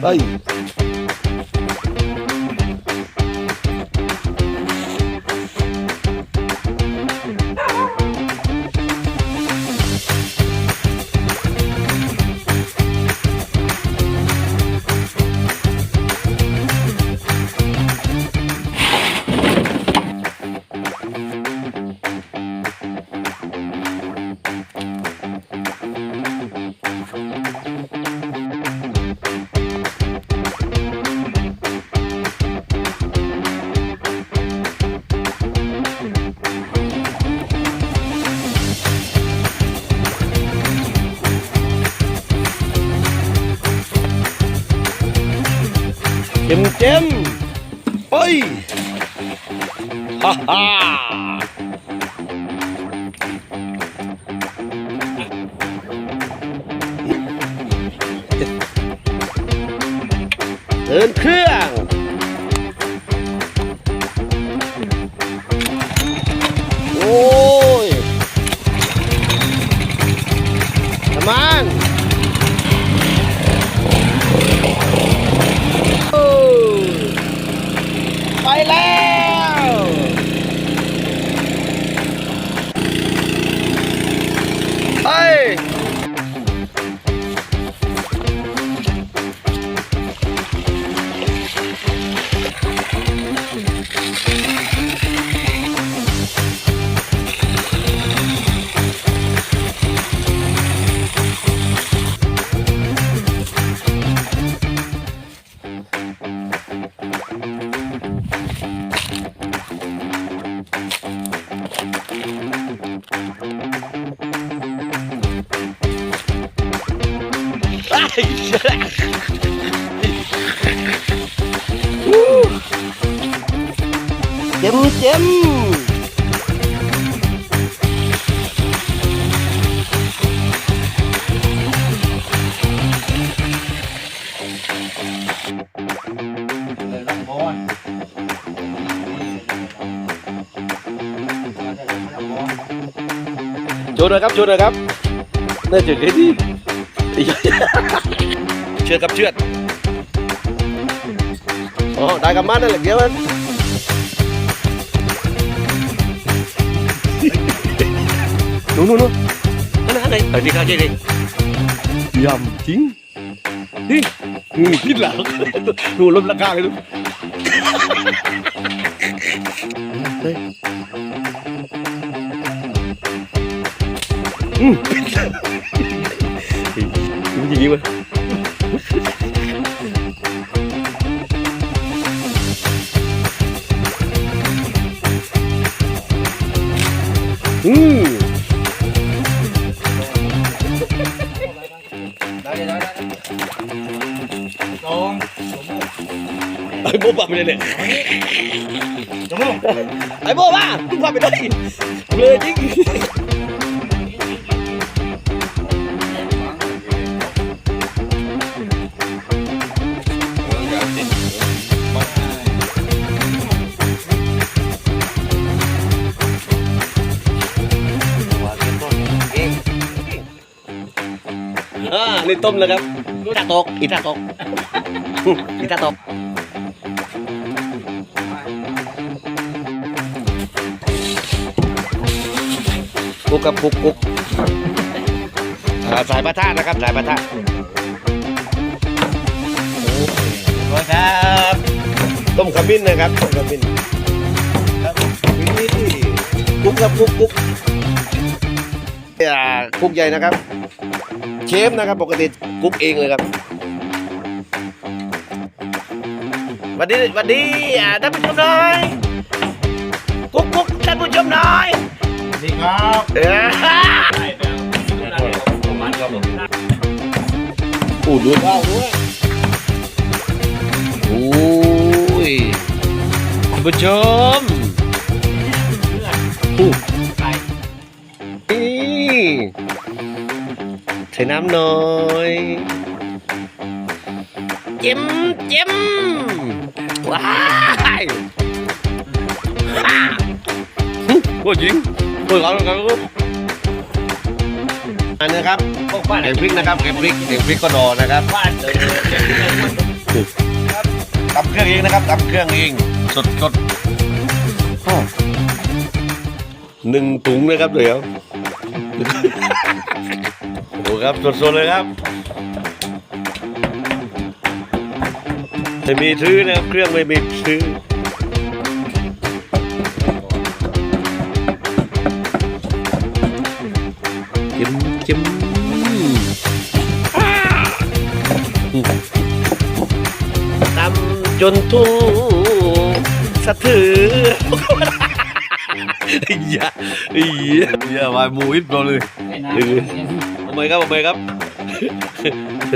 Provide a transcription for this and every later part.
เเจ็มเจ็มเฮ้ยฮ่าฮ่าเดินเครื่อง ไปเจ็มเจ็มโจดหน่อยครับโจดหน่อยครับน่าจะได้ดี เชือดกับเชือดอ๋อได้กับมันนั่นแหละเดี๋ยวมันหนูหนูหนูนั่นนั่นไหนเออนี่ข้าวเจ๊ดิยำจริงนี่อืมพิษหลังหนูลดราคาเลยลูกเฮ้ยอืมพิษหลังมัน อย่างนี้วะอืมได้ได้ได้จงไอ้โบ๊ะปไปเลยเนี่ยจงไอ้โบ๊ะมาพาไปได้เลยจริง อ่านี่ต้มแล้วครับอีตาตกอีตาตกอีตาตกกุกกับกุกกุกอ่าสายปะทะนะครับสายปะทะร้อยครับต้มขมิ้นนะครับต้มขมิ้นครับนี่กุกกับกุกกุกอ่ากุกใหญ่นะครับ เชฟนะครับปกติกุกเองเลยครับสวัสดีสวัสดีอ่าท่านผู้ชมหน่อยกุกกุกท่านผู้ชมหน่อยดีครับเออมันครับผมอู้ดูข้าวด้วยโอ้ยท่านผู้ชมอู้ ส่น้ำหน่อยเจ็มเจ็มว้ายฮ่าอ้ยิงเปิดก่อนก่อนอันนี้ครับพวกบ้านเก็บพริกนะครับเก็บพริกเก็บพริกก็ดอนะครับบ้านเลยตำเครื่องเองนะครับตำเครื่องเองสดสด หนึ่งถุงนะครับเดี๋ยวโอ้ครับสดสดๆเลยครับไม่มีซื้อนะครับเครื่องไม่มีซื้อจิ้มจิ้มทำจนทุ่งสะเทือนไอ้ ยาไอ้ยาอย่ามามูอิดเราเลยเออทำไมครับทำไมครับ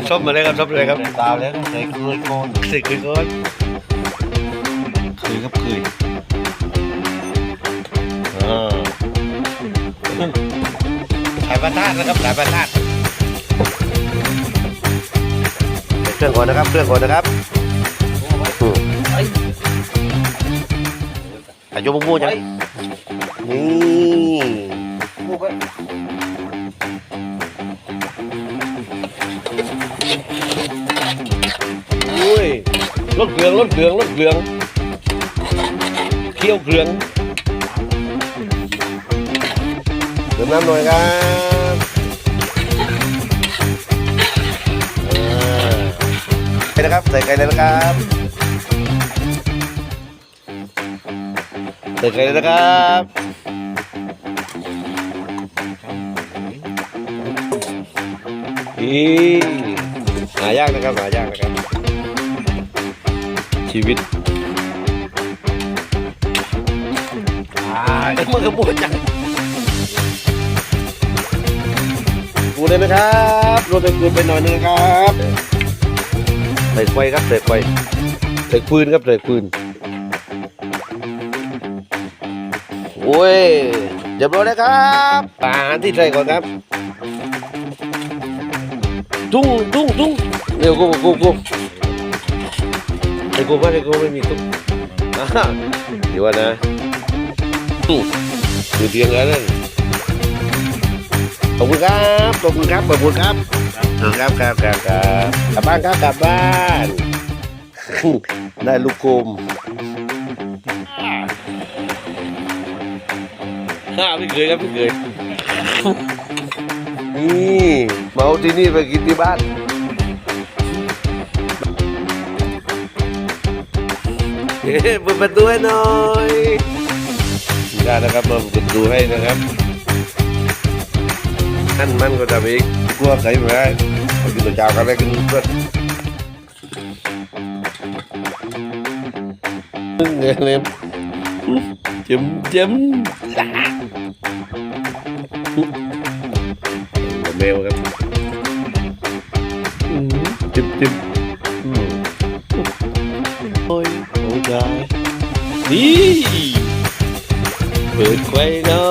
ชอบมาเลยครับชอบอะไรครับตาวแล้วต้องใส่เกลือก่อนสิคือก้อนเคยครับเคยอ่าสายประทาดนะครับสายประทาดเครื่องก่อนนะครับเครื่องก่อนนะครับไอ้อายุมั่วๆจังไอ้ นี่พวกไอ้อุ้ยรถเกลืองรถเกลืองรถเกลืองเคี่ยวเกลืองเติมน้ำหน่อยครับอ่าใส่นะครับใส่ไก่เลยนะครับใส่ไก่เลยนะครับ อีหายากนะครับหายากนะครับ ชีวิตอ่าไอ้มือกับปูจังปูเลยนะครับรวมไปปูนไปหน่อยนึงนะครับใส่ไฟครับใส่ไฟใส่ปืนครับใส่ปืนโอ้ยเรียบร้อยแล้วครับอาหารที่ใส่ก่อนครับ ตุ้งตุ้งตุ้งเร็วกูกูกูไอ้กูไม่ไอ้กูไม่มีตุ้งอ่าเดี๋ยวนะตู้ดูเตียงแล้วนั่นขอบคุณครับขอบคุณครับขอบคุณครับครับครับครับครับกลับบ้านครับกลับบ้านได้ลูกกลมฮ่าไม่เคยครับไม่เคยนี่ มาเอาที่นี่ไปกินที่บ้านเฮ้เปิดประตูให้หน่อยได้นะครับเราเปิดดูให้นะครับท่นมันก็จะมีกลัวใครไม่ได้ไปกินตัวเจ้ากันเลยกินเพื่อนเงี้ยเลยจิ้มจิ้มแมวครับ จิ้มจิ้มอืมโอ้ยโอ้ยได้นี่เปิดไฟหน่